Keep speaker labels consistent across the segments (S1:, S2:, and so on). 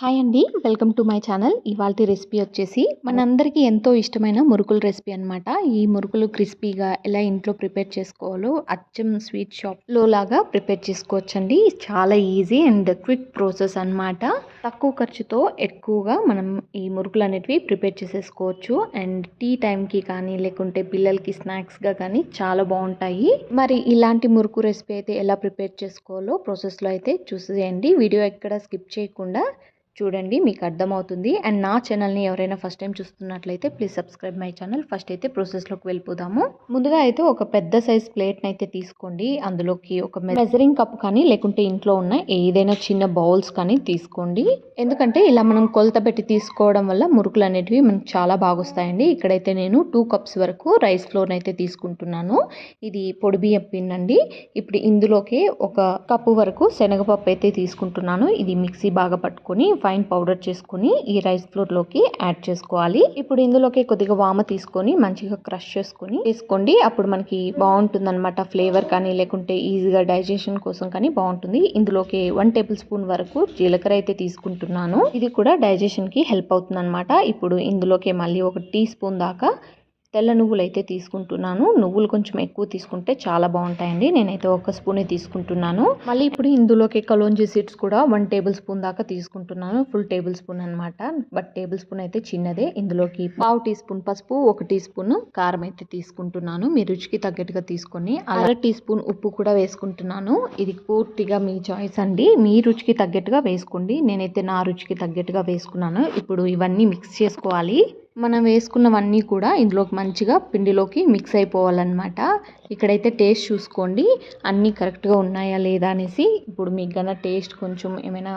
S1: Hi అండి welcome to my channel. ఇవాళ recipe వచ్చేసి మనందరికీ ఎంతో ఇష్టమైన మురుకుల రెసిపీ అనమాట ఈ మురుకులు క్రిస్పీగా ఎలా ఇంట్లో ప్రిపేర్ చేసుకోవాలో అచ్చం స్వీట్ షాప్లో లాగా ప్రిపేర్ చేసుకోవచ్చండి. చాలా ఈజీ అండ్ క్విక్ ప్రాసెస్ అన్నమాట. తక్కువ ఖర్చుతో ఎక్కువగా మనం ఈ మురుకులు అనేటివి ప్రిపేర్ చేసేసుకోవచ్చు. అండ్ టీ టైంకి కానీ లేకుంటే పిల్లలకి స్నాక్స్గా కానీ చాలా బాగుంటాయి. మరి ఇలాంటి మురుకు రెసిపీ అయితే ఎలా ప్రిపేర్ చేసుకోవాలో ప్రాసెస్లో అయితే చూసేయండి. వీడియో ఎక్కడ స్కిప్ చేయకుండా చూడండి మీకు అర్థమవుతుంది. అండ్ నా ఛానల్ని ఎవరైనా ఫస్ట్ టైం చూస్తున్నట్లయితే please subscribe my channel. First అయితే ప్రాసెస్లోకి వెళ్ళిపోదాము. ముందుగా అయితే ఒక పెద్ద సైజ్ ప్లేట్ని అయితే తీసుకోండి. అందులోకి ఒక మెజరింగ్ కప్ కానీ లేకుంటే ఇంట్లో ఉన్న ఏదైనా చిన్న బౌల్స్ కానీ తీసుకోండి. ఎందుకంటే ఇలా మనం కొలత పెట్టి తీసుకోవడం వల్ల మురుకులు అనేటివి మనకు చాలా బాగా వస్తాయండి ఇక్కడైతే నేను టూ కప్స్ వరకు రైస్ ఫ్లోర్ అయితే తీసుకుంటున్నాను. ఇది పొడి బియ్యం పిండి ఇప్పుడు ఇందులోకి ఒక కప్పు వరకు శనగపప్పు అయితే తీసుకుంటున్నాను. ఇది మిక్సీ బాగా పట్టుకొని ఫైన్ పౌడర్ చేసుకొని ఈ రైస్ ఫ్లోర్లోకి యాడ్ చేసుకోవాలి. ఇప్పుడు ఇందులోకి కొద్దిగా వామ తీసుకొని మంచిగా క్రష్ చేసుకొని తీసుకోండి అప్పుడు మనకి బాగుంటుంది అనమాట ఫ్లేవర్ కానీ లేకుంటే ఈజీగా డైజెషన్ కోసం కానీ బాగుంటుంది. ఇందులోకి వన్ టేబుల్ స్పూన్ వరకు జీలకర్ర అయితే తీసుకుంటున్నాను. ఇది కూడా డైజెషన్కి హెల్ప్ అవుతుంది అనమాట ఇప్పుడు ఇందులోకి మళ్ళీ ఒక టీ స్పూన్ దాకా తెల్ల నువ్వులు అయితే తీసుకుంటున్నాను. నువ్వులు కొంచెం ఎక్కువ తీసుకుంటే చాలా బాగుంటాయండి. నేనైతే ఒక స్పూనే తీసుకుంటున్నాను. మళ్ళీ ఇప్పుడు ఇందులోకి కలోంజీ సీడ్స్ కూడా వన్ టేబుల్ స్పూన్ దాకా తీసుకుంటున్నాను. ఫుల్ టేబుల్ స్పూన్ అనమాట బట్ టేబుల్ స్పూన్ అయితే చిన్నదే. ఇందులోకి పావు టీ స్పూన్ పసుపు ఒక టీ స్పూన్ కారం అయితే తీసుకుంటున్నాను. మీ రుచికి తగ్గట్టుగా తీసుకొని అర టీ స్పూన్ ఉప్పు కూడా వేసుకుంటున్నాను. ఇది పూర్తిగా మీ చాయిస్ అండి. మీ రుచికి తగ్గట్టుగా వేసుకోండి. నేనైతే నా రుచికి తగ్గట్టుగా వేసుకున్నాను. ఇప్పుడు ఇవన్నీ మిక్స్ చేసుకోవాలి. మనం వేసుకున్నవన్నీ కూడా ఇందులోకి మంచిగా పిండిలోకి మిక్స్ అయిపోవాలన్నమాట. ఇక్కడైతే టేస్ట్ చూసుకోండి. అన్నీ కరెక్ట్గా ఉన్నాయా లేదా అనేసి ఇప్పుడు మీకు గన టేస్ట్ కొంచెం ఏమైనా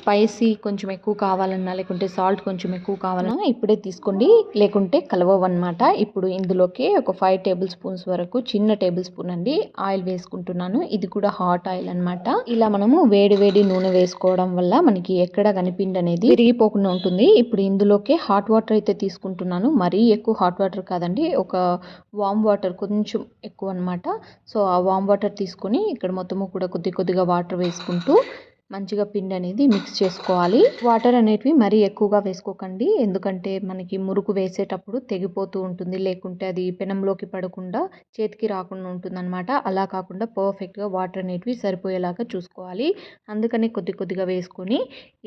S1: స్పైసీ కొంచెం ఎక్కువ కావాలన్నా లేకుంటే సాల్ట్ కొంచెం ఎక్కువ కావాలన్నా ఇప్పుడే తీసుకోండి. లేకుంటే కలవన్నమాట ఇప్పుడు ఇందులోకి ఒక ఫైవ్ టేబుల్ స్పూన్స్ వరకు చిన్న టేబుల్ స్పూన్ అండి ఆయిల్ వేసుకుంటున్నాను. ఇది కూడా హాట్ ఆయిల్ అనమాట ఇలా మనము వేడి వేడి నూనె వేసుకోవడం వల్ల మనకి ఎక్కడ కనిపిండి అనేది విరిగిపోకుండా ఉంటుంది. ఇప్పుడు ఇందులోకి హాట్ వాటర్ అయితే తీసుకుంటున్నాను. మరీ ఎక్కువ హాట్ వాటర్ కాదండి. ఒక వామ్ వాటర్ కొంచెం ఎక్కువ అనమాట సో ఆ వామ్ వాటర్ తీసుకొని ఇక్కడ మొత్తము కూడా కొద్ది కొద్దిగా వాటర్ వేసుకుంటూ మంచిగా పిండి అనేది మిక్స్ చేసుకోవాలి. వాటర్ అనేటివి మరీ ఎక్కువగా వేసుకోకండి. ఎందుకంటే మనకి మురుకు వేసేటప్పుడు తెగిపోతూ ఉంటుంది. లేకుంటే అది పెనంలోకి పడకుండా చేతికి రాకుండా ఉంటుంది అనమాట అలా కాకుండా పర్ఫెక్ట్గా వాటర్ అనేటివి సరిపోయేలాగా చూసుకోవాలి. అందుకని కొద్ది కొద్దిగా వేసుకొని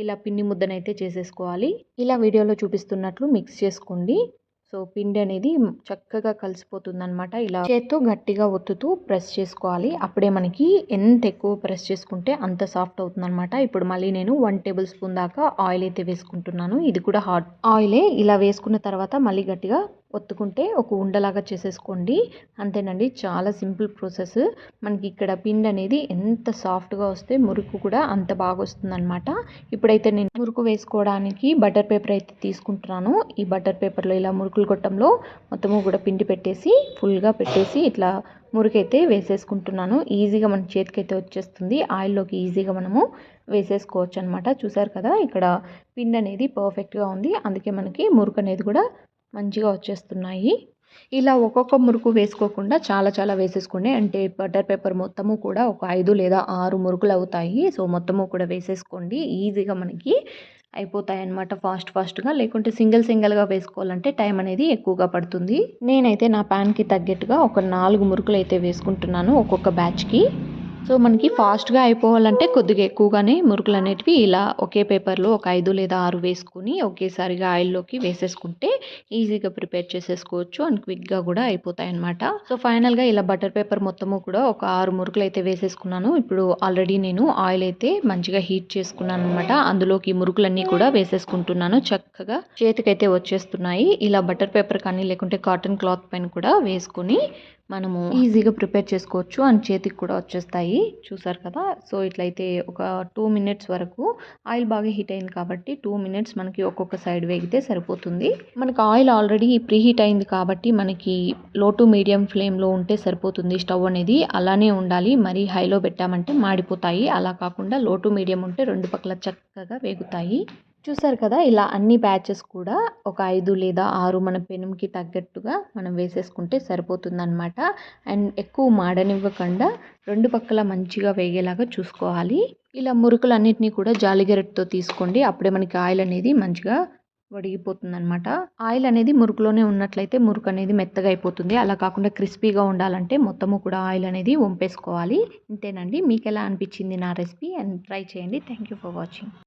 S1: ఇలా పిండి ముద్దనైతే చేసేసుకోవాలి. ఇలా వీడియోలో చూపిస్తున్నట్లు మిక్స్ చేసుకోండి. సో పిండి అనేది చక్కగా కలిసిపోతుంది అనమాట ఇలా చేత్తో గట్టిగా ఒత్తుతూ ప్రెస్ చేసుకోవాలి. అప్పుడే మనకి ఎంత ఎక్కువ ప్రెస్ చేసుకుంటే అంత సాఫ్ట్ అవుతుంది అనమాట ఇప్పుడు మళ్ళీ నేను వన్ టేబుల్ స్పూన్ దాకా ఆయిల్ అయితే వేసుకుంటున్నాను. ఇది కూడా హాట్. ఆయిలే ఇలా వేసుకున్న తర్వాత మళ్ళీ గట్టిగా ఒత్తుకుంటే ఒక ఉండలాగా చేసేసుకోండి. అంతేనండి చాలా సింపుల్ ప్రాసెస్. మనకి ఇక్కడ పిండి అనేది ఎంత సాఫ్ట్గా వస్తే మురుకు కూడా అంత బాగా వస్తుందన్నమాట. ఇప్పుడైతే నేను మురుకు వేసుకోవడానికి బటర్ పేపర్ అయితే తీసుకుంటున్నాను. ఈ బటర్ పేపర్లో ఇలా మురుకులు గొట్టంలో మొత్తము కూడా పిండి పెట్టేసి ఫుల్గా పెట్టేసి ఇట్లా మురికైతే వేసేసుకుంటున్నాను. ఈజీగా మన చేతికైతే వచ్చేస్తుంది. ఆయిల్లోకి ఈజీగా మనము వేసేసుకోవచ్చు అనమాట చూసారు కదా ఇక్కడ పిండి అనేది పర్ఫెక్ట్గా ఉంది. అందుకే మనకి మురుకు అనేది కూడా మంచిగా వచ్చేస్తున్నాయి. ఇలా ఒక్కొక్క మురుకు వేసుకోకుండా చాలా చాలా వేసేసుకోండి అంటే బటర్ పేపర్ మొత్తము కూడా ఒక ఐదు లేదా ఆరు మురుకులు అవుతాయి. సో మొత్తము కూడా వేసేసుకోండి. ఈజీగా మనకి అయిపోతాయి అనమాట ఫాస్ట్ ఫాస్ట్గా. లేకుంటే సింగిల్ సింగిల్గా వేసుకోవాలంటే టైం అనేది ఎక్కువగా పడుతుంది. నేనైతే నా ప్యాన్కి తగ్గట్టుగా ఒక నాలుగు మురుకులు అయితే వేసుకుంటున్నాను ఒక్కొక్క బ్యాచ్కి. సో మనకి ఫాస్ట్గా అయిపోవాలంటే కొద్దిగా ఎక్కువగానే మురుకులు అనేటివి ఇలా ఒకే పేపర్లో ఒక ఐదు లేదా ఆరు వేసుకుని ఒకేసారిగా ఆయిల్లోకి వేసేసుకుంటే ఈజీగా ప్రిపేర్ చేసేసుకోవచ్చు అండ్ క్విక్గా కూడా అయిపోతాయి అనమాట సో ఫైనల్గా ఇలా బటర్ పేపర్ మొత్తము కూడా ఒక ఆరు మురుకులు అయితే వేసేసుకున్నాను. ఇప్పుడు ఆల్రెడీ నేను ఆయిల్ అయితే మంచిగా హీట్ చేసుకున్నాను అనమాట అందులోకి మురుకులన్నీ కూడా వేసేసుకుంటున్నాను. చక్కగా చేతికైతే వచ్చేస్తున్నాయి. ఇలా బటర్ పేపర్ కానీ లేకుంటే కాటన్ క్లాత్ పైన కూడా వేసుకొని మనము ఈజీగా ప్రిపేర్ చేసుకోవచ్చు అండ్ చేతికి కూడా వచ్చేస్తాయి. చూసారు కదా? సో ఇట్లయితే ఒక టూ మినిట్స్ వరకు ఆయిల్ బాగా హీట్ అయింది కాబట్టి టూ మినిట్స్ మనకి ఒక్కొక్క సైడ్ వేగితే సరిపోతుంది. మనకి ఆయిల్ ఆల్రెడీ ప్రీ హీట్ అయింది కాబట్టి మనకి లో టు మీడియం ఫ్లేమ్లో ఉంటే సరిపోతుంది. స్టవ్ అనేది అలానే ఉండాలి. మరీ హైలో పెట్టామంటే మాడిపోతాయి. అలా కాకుండా లో టు మీడియం ఉంటే రెండు పక్కల చక్కగా వేగుతాయి. చూసారు కదా ఇలా అన్ని బ్యాచెస్ కూడా ఒక ఐదు లేదా ఆరు మన పెనుముకి తగ్గట్టుగా మనం వేసేసుకుంటే సరిపోతుందన్నమాట. అండ్ ఎక్కువ మాడనివ్వకుండా రెండు పక్కల మంచిగా వేగేలాగా చూసుకోవాలి. ఇలా మురుకులన్నిటినీ కూడా జాలిగరెట్తో తీసుకోండి. అప్పుడే మనకి ఆయిల్ అనేది మంచిగా వడిగిపోతుందనమాట ఆయిల్ అనేది మురుకులోనే ఉన్నట్లయితే మురుకు అనేది మెత్తగా అయిపోతుంది. అలా కాకుండా క్రిస్పీగా ఉండాలంటే మొత్తము కూడా ఆయిల్ అనేది వంపేసుకోవాలి. ఇంతేనండి. మీకు ఎలా అనిపించింది నా రెసిపీ? అండ్ ట్రై చేయండి. Thank you for watching.